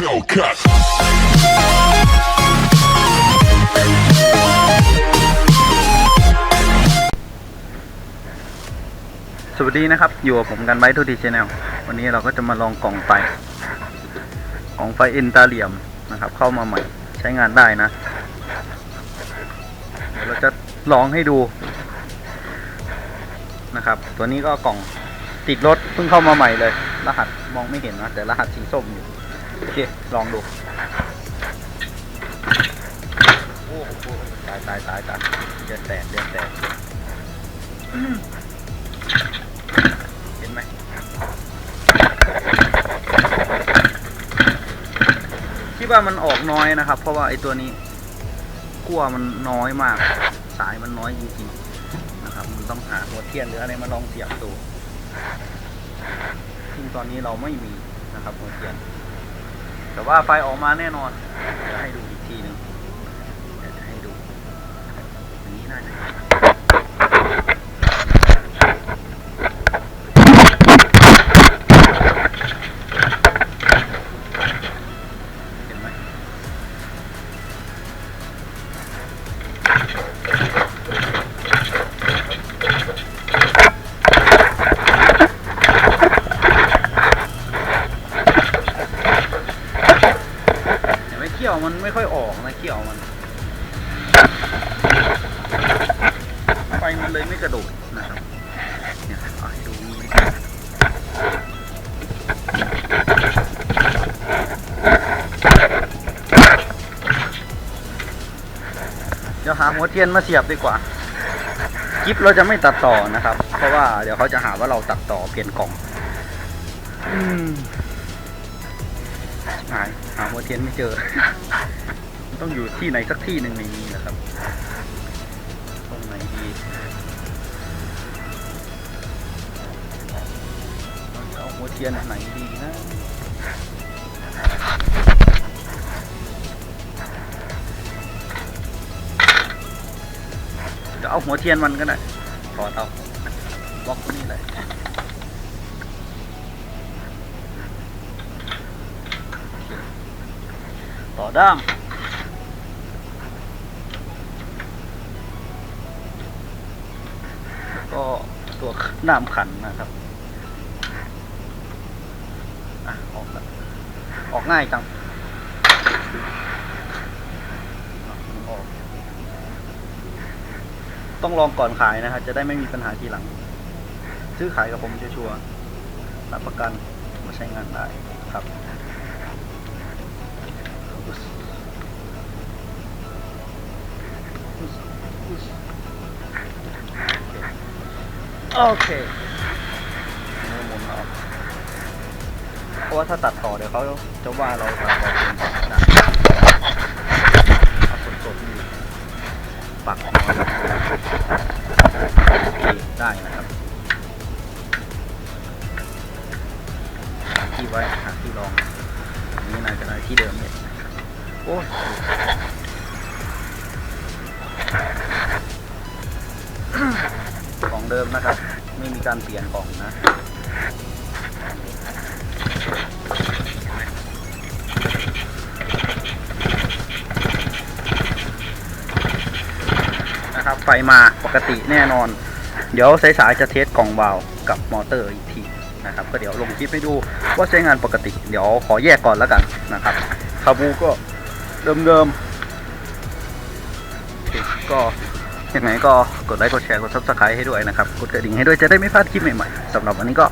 Hellcat. สวัสดีนะครับ อยู่กับผมกันไว้ทูดีชแนลวันนี้เราก็จะมาลองกล่องไฟกล่องไฟอินตาเหลียมนะครับ เข้ามาใหม่ใช้งานได้นะ เดี๋ยวเราจะลองให้ดูนะครับ ตัวนี้ก็กล่องติดรถเพิ่งเข้ามาใหม่เลย รหัสมองไม่เห็นนะแต่รหัสสีส้มอยู่ โอเค ลองดูโอ้โหตายตายตายตายเดือนแตกเดือนแตกเห็นไหมคิดว่ามันออกน้อยนะครับ เพราะว่าไอ้ตัวนี้ขั้วมันน้อยมาก สายมันน้อยจริงๆนะครับ มันต้องหาหัวเทียนหรืออะไรมาลองเสียบดูซึ่งตอนนี้เราไม่มีนะครับหัวเทียน แต่ว่าไฟออกมาแน่นอนจะให้ดูอีกทีหนึ่งจะให้ดูอย่างนี้น่าจะ ไม่ค่อยออกนะเขี้ยวมัน ไฟมันเลยไม่กระโดดนะครับเนี่ยเอาให้ดูนี่เดี๋ยวหาหัวเทียนมาเสียบดีกว่าคลิปเราจะไม่ตัดต่อนะครับ เพราะว่าเดี๋ยวเขาจะหาว่าเราตัดต่อเปลี่ยนกล่อง อืม หาย หาหัวเทียนไม่เจอ ต้องอยู่ที่ไหนสักที่หนึ่งในนี้นะครับ ตรงไหนดีจะเอาหัวเทียนไหนดีนะจะเอาหัวเทียนมันก็ได้ถอดเอาบล็อกนี่เลย่อด้ามก็ตัวน้ำขันนะครับอะออกล้วออกง่ายจังออกต้องลองก่อนขายนะครับจะได้ไม่มีปัญหาทีหลัง ซื้อขายกับผมชัวร์รับประกันว่าใช้งานได้ครับ โอเคเนื้อหมุนออกเพราะว่าถ้าตัดต่อเดี๋ยวเขาจะว่าเราตัดต่อเป็นต่อนะเอาสดๆนี่ปักออกมาโอเคได้นะครับหาที่ไว้หาที่รองอันนี้น่าจะได้ที่เดิมเลย โอ้ยของเดิมนะครับ ไม่มีการเปลี่ยนกล่องนะนะครับไฟมาปกติแน่นอน เดี๋ยวสายๆจะเทสกล่องวาล์วกับมอเตอร์อีกทีนะครับ ก็เดี๋ยวลงคลิปให้ดูว่าใช้งานปกติ เดี๋ยวขอแยกก่อนแล้วกันนะครับคาบูก็ เดิมๆก็ยังไงก็กดไลค์กดแชร์กด subscribe ให้ด้วยนะครับ กดกระดิ่งให้ด้วยจะได้ไม่พลาดคลิปใหม่ๆสำหรับวันนี้ก็